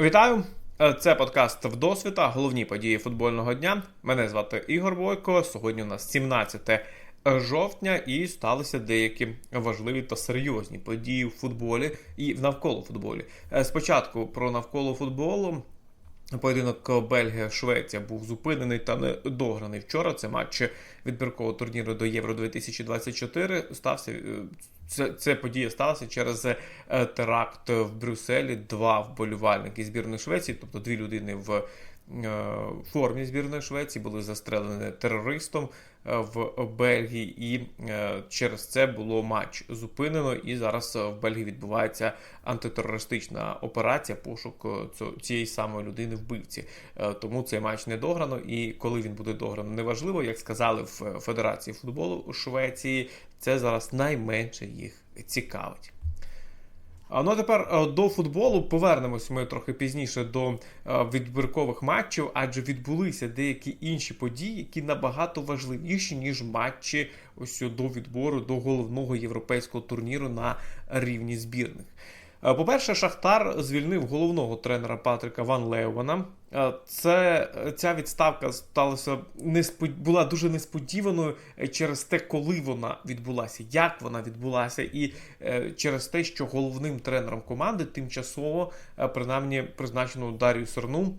Вітаю! Е, Це подкаст Вдосвіта, головні події футбольного дня. Мене звати Ігор Бойко. Сьогодні у нас 17 жовтня, і сталися деякі важливі та серйозні події в футболі і в навколо футболі. Е, Спочатку про навколо футболу. Поєдинок Бельгія-Швеція був зупинений та не дограний вчора. Це матч відбіркового турніру до Євро 2024. Стався е, це, це подія сталася через е, теракт в Брюсселі. Два вболівальники збірної Швеції, тобто дві людини в е, формі збірної Швеції, були застрелені терористом е, в Бельгії, і через це було матч зупинено. І зараз в Бельгії відбувається антитерористична операція, пошук цієї самої людини вбивці. Тому цей матч не дограно. І коли він буде дограно, неважливо, як сказали в Федерації футболу Швеції, це зараз найменше їх цікавить. А ну а тепер е, до футболу повернемось ми трохи пізніше до е, відбіркових матчів, адже відбулися деякі інші події, які набагато важливіші, ніж матчі ось до відбору до головного європейського турніру на рівні збірних. Е, По-перше, Шахтар звільнив головного тренера Патрика Ван Леуана. Е, Це ця відставка сталася неспод... була дуже несподіваною е, через те, коли вона відбулася, як вона відбулася, і е, через те, що головним тренером команди тимчасово е, принаймні призначено Дарію Серну.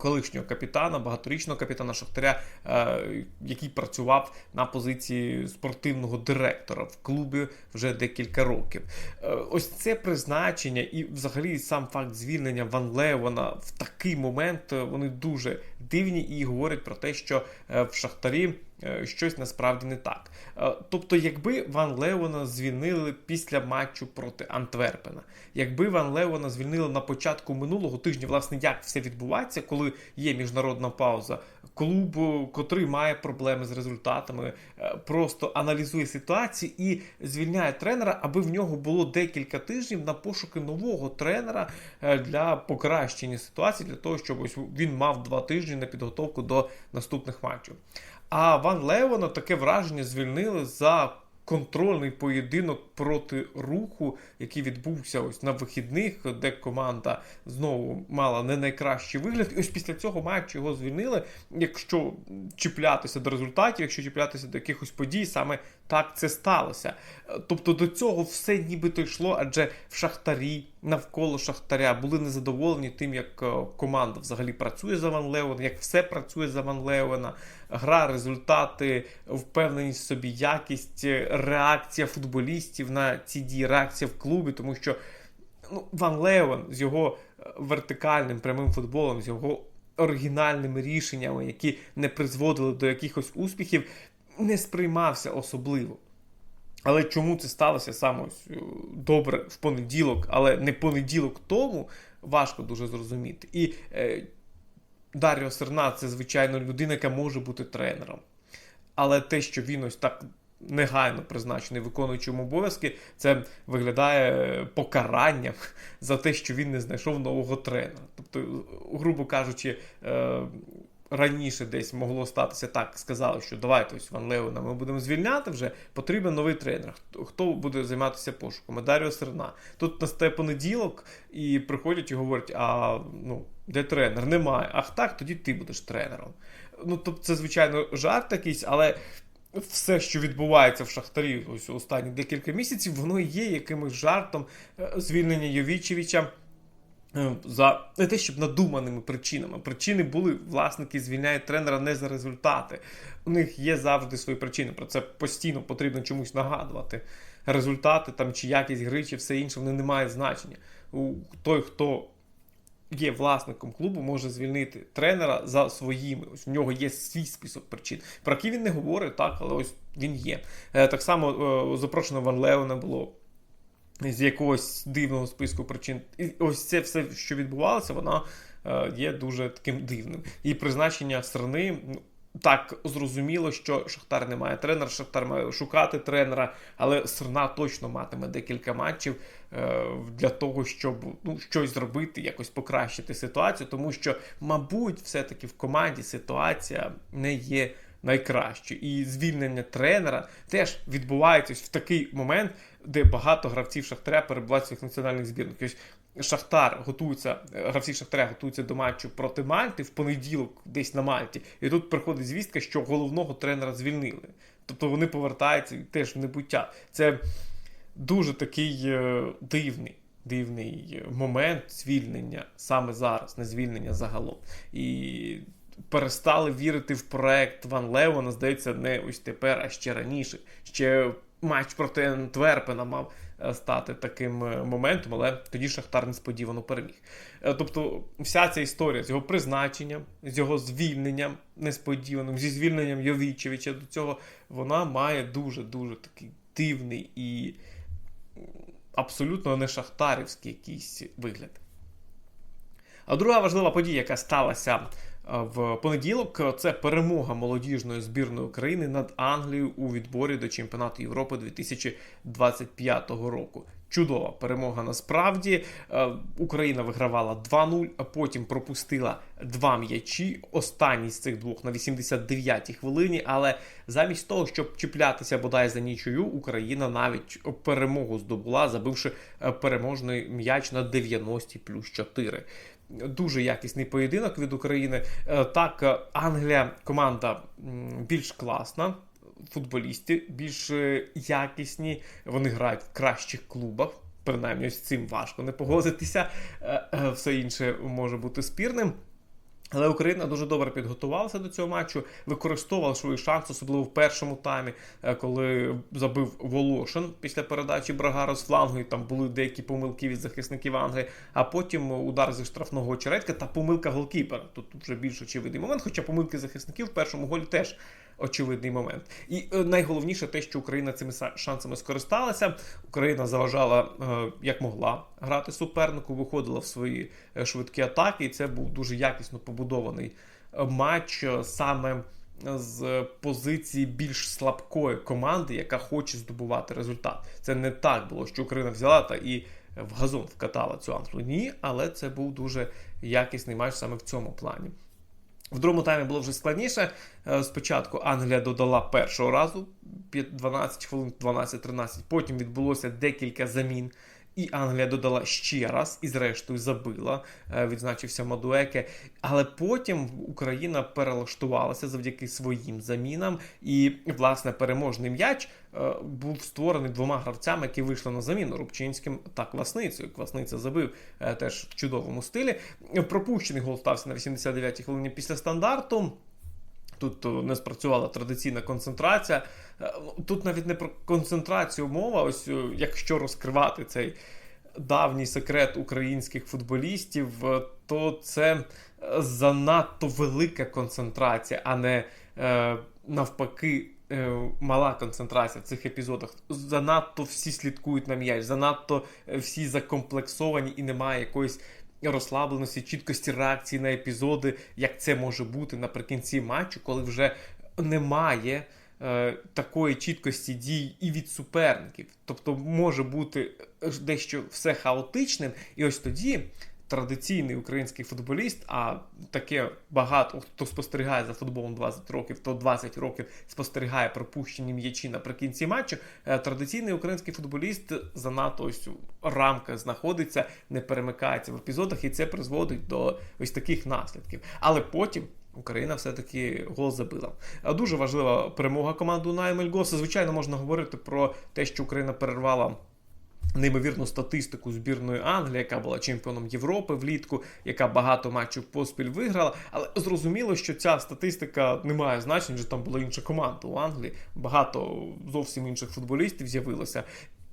Колишнього капітана, багаторічного капітана Шахтаря, е, який працював на позиції спортивного директора в клубі вже декілька років. Е, ось це призначення і, взагалі, сам факт звільнення Ван Левона в такий момент е, вони дуже дивні і говорять про те, що в Шахтарі щось насправді не так. Е, Тобто, якби Ван Леона звільнили після матчу проти Антверпена, якби Ван Леона звільнили на початку минулого тижня, власне, як все відбувається, коли є міжнародна пауза, клуб, е, котрий має проблеми з результатами, е, просто аналізує ситуацію і звільняє тренера, аби в нього було декілька тижнів на пошуки нового тренера е, для покращення ситуації, для того, щоб ось він мав два тижні на підготовку до наступних матчів. А Ван Левона таке враження звільнили за контрольний поєдинок проти руху, який відбувся ось на вихідних, де команда знову мала не найкращий вигляд. І ось після цього матчу його звільнили. Якщо чіплятися до результатів, якщо чіплятися до якихось подій, саме так це сталося. Тобто до цього все нібито йшло, адже в Шахтарі, навколо Шахтаря були незадоволені тим, як е, команда взагалі працює за Ван Леона, як все працює за Ван Леона, гра, результати, впевненість в собі, якість, е, реакція футболістів на ці дії, реакція в клубі, тому що ну, Ван Леон з його е, вертикальним прямим футболом, з його оригінальними рішеннями, які не призводили до якихось успіхів, не сприймався особливо. Але чому це сталося саме е, добре в понеділок, але не понеділок тому, важко дуже зрозуміти. І е, Даріо Серна це, звичайно, людина, яка може бути тренером. Але те, що він ось так негайно призначений виконуючим обов'язки, це виглядає покаранням за те, що він не знайшов нового тренера. Тобто, грубо кажучи, е, раніше десь могло статися так, сказали, що давайте ось Ван Леона ми будемо звільняти вже, потрібен новий тренер. Хто- буде займатися пошуками? Даріо Серна. Тут настає понеділок і приходять і говорять: а ну, де тренер? Немає. Ах так, тоді ти будеш тренером. Ну, тобто, це, звичайно, жарт якийсь, але. Все, що відбувається в Шахтарі ось останні декілька місяців, воно є якимось жартом Е, звільнення Йовічевича е, за не те, щоб надуманими причинами. Причини були, власники звільняють тренера не за результати. У них є завжди свої причини. Про це постійно потрібно чомусь нагадувати. Результати там чи якість гри, чи все інше, вони не мають значення. У той, хто є власником клубу, може звільнити тренера за своїми. Ось в нього є свій список причин. Про які він не говорить, так, але ось він є. Е, Так само е, запрошено Ван Леона було з якогось дивного списку причин. І ось це все, що відбувалося, воно е, є дуже таким дивним. І призначення страни. Так зрозуміло, що Шахтар не має тренера, Шахтар має шукати тренера, але Срна точно матиме декілька матчів е, для того, щоб ну, щось зробити, якось покращити ситуацію, тому що, мабуть, все-таки в команді ситуація не є найкращою. І звільнення тренера теж відбувається в такий момент, де багато гравців Шахтаря перебувають в своїх національних збірних. Шахтар готується, е, гравці Шахтаря готуються до матчу проти Мальти в понеділок, десь на Мальті. І тут приходить звістка, що головного тренера звільнили. Тобто вони повертаються теж в небуття. Це дуже такий е, дивний. Дивний момент звільнення саме зараз, не звільнення загалом. І перестали вірити в проект Ван Левона, здається, не ось тепер, а ще раніше. Ще матч проти Антверпена мав е, стати таким е, моментом, але тоді Шахтар несподівано переміг. Е, Тобто, вся ця історія з його призначенням, з його звільненням несподіваним, зі звільненням Йовічевича до цього, вона має дуже-дуже такий дивний і абсолютно не шахтарівський якийсь вигляд. А друга важлива подія, яка сталася е, в понеділок, це перемога молодіжної збірної України над Англією у відборі до чемпіонату Європи 2025 року. Чудова перемога насправді. Е, Україна вигравала 2-0, а потім пропустила два м'ячі. Останній з цих двох на 89-й хвилині. Але замість того, щоб чіплятися бодай за нічою, Україна навіть перемогу здобула, забивши е, переможний м'яч на 90 плюс 4 дуже якісний поєдинок від України. Е, Так, е, Англія команда більш класна. Футболісти більш е, якісні, вони грають в кращих клубах. Принаймні, з цим важко не погодитися. Все інше може бути спірним. Але Україна дуже добре підготувалася до цього матчу, використовувала свої шанси, особливо в першому таймі, е, коли забив Волошин після передачі Брагара з флангу. і Там були деякі помилки від захисників Англії, а потім удар зі штрафного очередка та помилка голкіпера. Тут вже більш очевидний момент, хоча помилки захисників в першому голі теж очевидний момент. І е, найголовніше те, що Україна цими шансами скористалася. Україна заважала е, як могла грати супернику, виходила в свої е, швидкі атаки, і це був дуже якісно побудований матч саме з позиції більш слабкої команди, яка хоче здобувати результат. Це не так було, що Україна взяла та і в газон вкатала цю Англію. Ні, але це був дуже якісний матч саме в цьому плані. В другому таймі було вже складніше. Е, Спочатку Англія додала першого разу під 12 хвилин, 12-13. Потім відбулося декілька замін. І Англія додала ще раз, і зрештою забила, е, відзначився Мадуеке. Але потім Україна перелаштувалася завдяки своїм замінам. І, власне, переможний м'яч е, був створений двома гравцями, які вийшли на заміну Рубчинським та Квасницею. Квасниця забив е, теж в чудовому стилі. Пропущений гол стався на 89-й хвилині після стандарту. Тут не спрацювала традиційна концентрація. Е, Тут навіть не про концентрацію мова, ось якщо розкривати цей давній секрет українських футболістів, е, то це е, занадто велика концентрація, а не е, навпаки. е, Мала концентрація в цих епізодах. Занадто всі слідкують на м'яч, занадто е, всі закомплексовані і немає якоїсь розслабленості, чіткості реакції на епізоди, як це може бути наприкінці матчу, коли вже немає е, такої чіткості дій і від суперників. Тобто може бути е, дещо все хаотичним, і ось тоді. Традиційний український футболіст, а таке багато хто спостерігає за футболом 20 років, то 20 років спостерігає пропущені м'ячі наприкінці матчу. Е, Традиційний український футболіст занадто ось у рамках знаходиться, не перемикається в епізодах, і це призводить до ось таких наслідків. Але потім. Україна все-таки гол забила. Дуже важлива перемога команди на Емельгоса. Звичайно, можна говорити про те, що Україна перервала неймовірну статистику збірної Англії, яка була чемпіоном Європи влітку, яка багато матчів поспіль виграла. Але зрозуміло, що ця статистика не має значення, що там була інша команда у Англії. Багато зовсім інших футболістів з'явилося.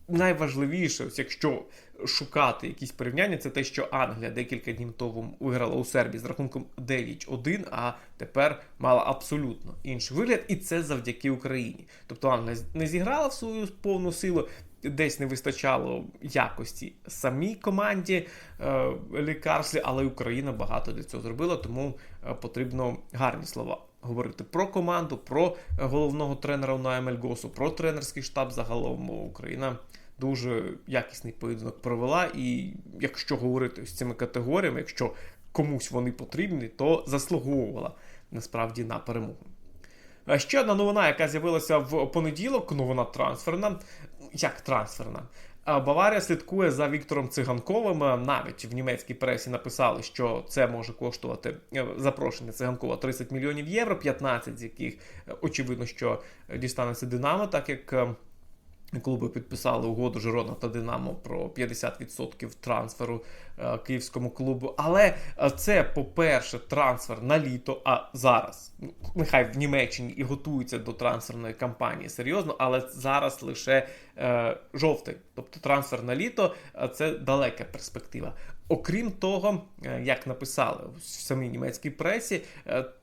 Найважливіше, ось якщо шукати якісь порівняння, це те, що Англія декілька днів тому виграла у Сербії з рахунком 9-1, а тепер мала абсолютно інший вигляд, і це завдяки Україні. Тобто Англія не зіграла в свою повну силу. Десь не вистачало якості самій команді е, лікарстві, але Україна багато для цього зробила, тому е, потрібно гарні слова говорити про команду, про головного тренера на Емельгосу, про тренерський штаб загалом. Україна дуже якісний поєдинок провела. І якщо говорити з цими категоріями, якщо комусь вони потрібні, то заслуговувала насправді на перемогу. Ще одна новина, яка з'явилася в понеділок, новина трансферна. Як трансферна? Баварія слідкує за Віктором Циганковим. Навіть в німецькій пресі написали, що це може коштувати е, запрошення циганкова 30 мільйонів євро, 15 з яких е, очевидно, що дістанеться Динамо, так як. Клуби підписали угоду Жирона та Динамо про 50% трансферу е, київському клубу. Але е, це, по-перше, трансфер на літо. А зараз ну, нехай в Німеччині і готуються до трансферної кампанії серйозно, але зараз лише е, жовтий. Тобто трансфер на літо е, це далека перспектива. Окрім того, як написали в самій німецькій пресі,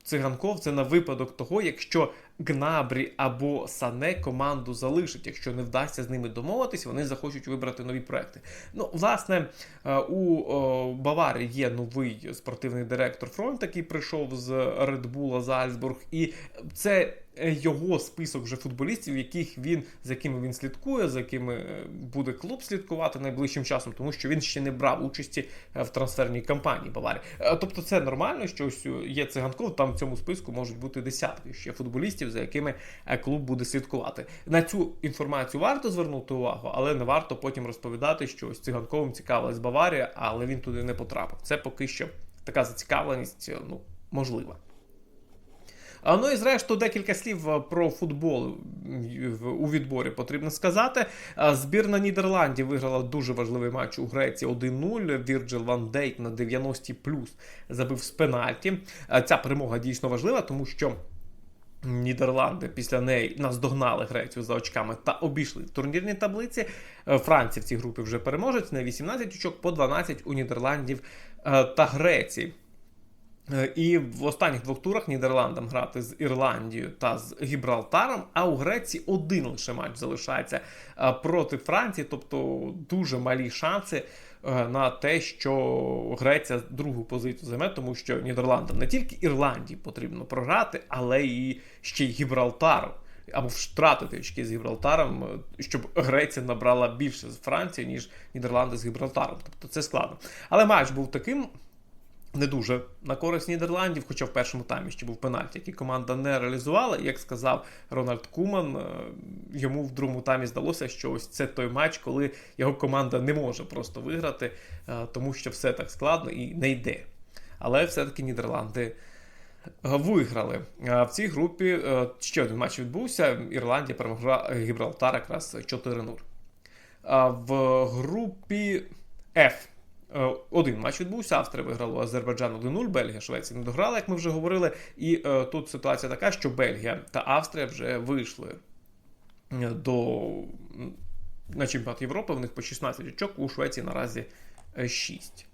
циганков це на випадок того, якщо Гнабрі або Сане команду залишить. Якщо не вдасться з ними домовитись, вони захочуть вибрати нові проекти. Ну, власне, е, у Баварі є новий спортивний директор фронт, який прийшов з Редбула Зальцбург, і це. Е, Його список вже футболістів, яких він за якими він слідкує, за якими е, буде клуб слідкувати найближчим часом, тому що він ще не брав участі е, в трансферній кампанії Баварії. Тобто, це нормально, що ось є циганков. Там в цьому списку можуть бути десятки ще футболістів, за якими клуб буде слідкувати. На цю інформацію варто звернути увагу, але не варто потім розповідати, що ось циганковим цікавилась Баварія, але він туди не потрапив. Це поки що така зацікавленість, ну можлива. А, Ну і зрештою декілька слів е, про футбол у відборі потрібно сказати. Збірна Нідерландів виграла дуже важливий матч у Греції 1-0. Вірджил Ван Дейк на 90 плюс забив з пенальті. Ця перемога дійсно важлива, тому що. Нідерланди після неї наздогнали Грецію за очками та обійшли в турнірній таблиці. Е, Франція в цій групі вже переможець на 18 очок по 12 у Нідерландів е, та Греції. Е, І в останніх двох турах Нідерландам грати з Ірландією та з Гібралтаром, а у Греції один лише матч залишається е, проти Франції, тобто дуже малі шанси е, на те, що Греція другу позицію займе, тому що Нідерландам не тільки Ірландії потрібно програти, але і ще й Гібралтару. Або втратити очки з Гібралтаром, щоб Греція набрала більше з Франції, ніж Нідерланди з Гібралтаром. Тобто це складно. Але матч був таким не дуже на користь Нідерландів, хоча в першому таймі ще був пенальті, який команда не реалізувала. Як сказав Рональд Куман, е, йому в другому таймі здалося, що ось це той матч, коли його команда не може просто виграти, е, тому що все так складно і не йде. Але все-таки Нідерланди. е, Виграли в цій групі. Ще один матч відбувся. Ірландія перемогла Гібралтар якраз 4-0. А в групі F один матч відбувся. Австрія виграла Азербайджан 1-0, Бельгія, Швеція не дограла, як ми вже говорили. І е, тут ситуація така, що Бельгія та Австрія вже вийшли е, до на чемпіонат Європи. В них по 16 очок, у Швеції наразі 6.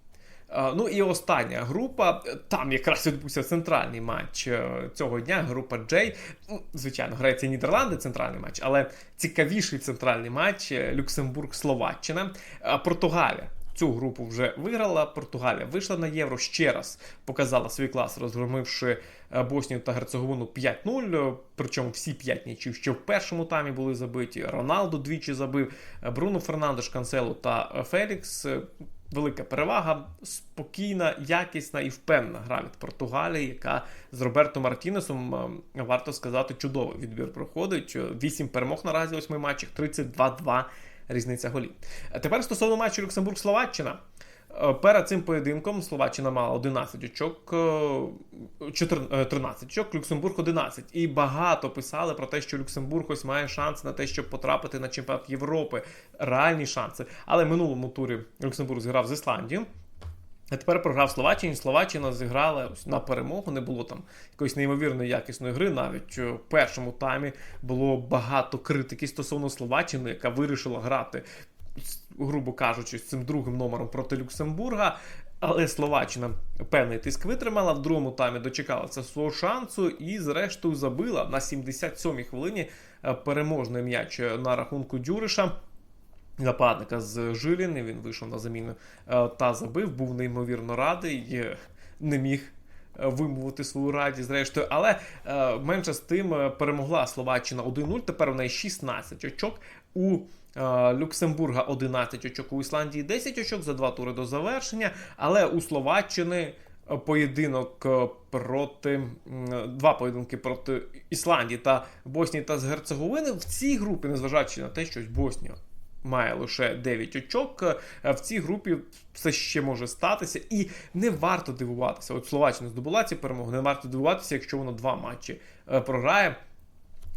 Е, Ну і остання група. Там якраз відбувся центральний матч е, цього дня. Група J. Ну, Звичайно, Греція Нідерланди центральний матч, але цікавіший центральний матч е, Люксембург-Словаччина. Е, Португалія. Цю групу вже виграла. Португалія вийшла на євро ще раз, показала свій клас, розгромивши е, Боснію та Герцеговину 5-0. е, Причому всі 5 нічів, що в першому таймі були забиті. Роналду двічі забив, е, Бруно Фернандеш, Канцело та е, Фелікс. Велика перевага, спокійна, якісна і впевнена гра від Португалії, яка з Роберто Мартінесом, варто сказати, чудовий відбір проходить. Вісім перемог наразі восьми матчах, 32-2 різниця голів. Тепер стосовно матчу Люксембург-Словаччина. Е, Перед цим поєдинком Словаччина мала 11 очок, е, 14, е, 13 очок, Люксембург 11. І багато писали про те, що Люксембург ось має шанс на те, щоб потрапити на чемпіонат Європи. Реальні шанси. Але минулому турі Люксембург зіграв з Ісландією. А тепер програв Словаччині. Словаччина зіграла на перемогу. Не було там якоїсь неймовірної якісної гри. Навіть е, в першому таймі було багато критики стосовно Словаччини, яка вирішила грати, грубо кажучи, з цим другим номером проти Люксембурга. Але Словаччина певний тиск витримала. В другому таймі дочекалася свого шансу і, зрештою, забила на 77-й хвилині е, переможний м'яч е, на рахунку Дюриша нападника з Жиліни. Він вийшов на заміну е, та забив. Був неймовірно радий, е, не міг. е, Вимовити свою радість, зрештою, але е, менше з тим перемогла Словаччина 1-0. Тепер у неї 16 очок. У е, Люксембурга 11 очок, у Ісландії 10 очок за два тури до завершення. Але у Словаччини поєдинок проти два поєдинки проти Ісландії та Боснії та з Герцеговини в цій групі, незважаючи на те, що Боснія має лише 9 очок. Е, В цій групі все ще може статися, і не варто дивуватися. От Словаччина здобула ці перемоги. Не варто дивуватися, якщо воно два матчі е, програє.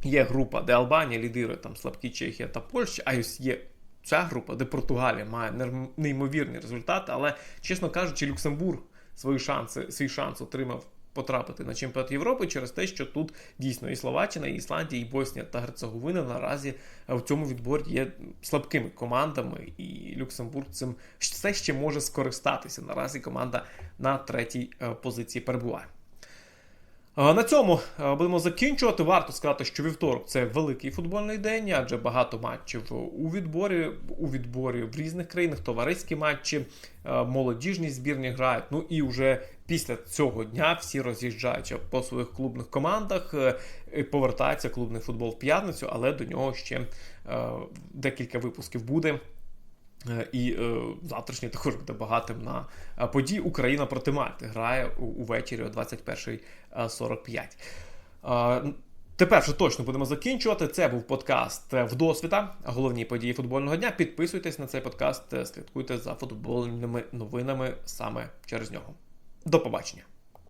Є група, де Албанія лідирує там слабкі Чехія та Польща, а ось є ця група, де Португалія має неймовірні результати, але, чесно кажучи, Люксембург свої шанси, свій шанс отримав потрапити на чемпіонат Європи через те, що тут дійсно і Словаччина, і Ісландія, і Боснія та Герцеговина наразі е, в цьому відборі є слабкими командами, і Люксембург цим все ще може скористатися. Наразі команда на третій е, позиції перебуває. На цьому будемо закінчувати. Варто сказати, що вівторок це великий футбольний день, адже багато матчів у відборі, у відборі в різних країнах, товариські матчі, молодіжні збірні грають. Ну і вже після цього дня всі роз'їжджаються по своїх клубних командах. е, Повертається клубний футбол в п'ятницю, але до нього ще е, декілька випусків буде. Е, І е, завтрашній також буде багатим на е, подій. Україна проти Мальти грає увечері о 21.45. Е, Тепер вже точно будемо закінчувати. Це був подкаст Вдосвіта, головні події футбольного дня. Підписуйтесь на цей подкаст, слідкуйте за футбольними новинами саме через нього. До побачення.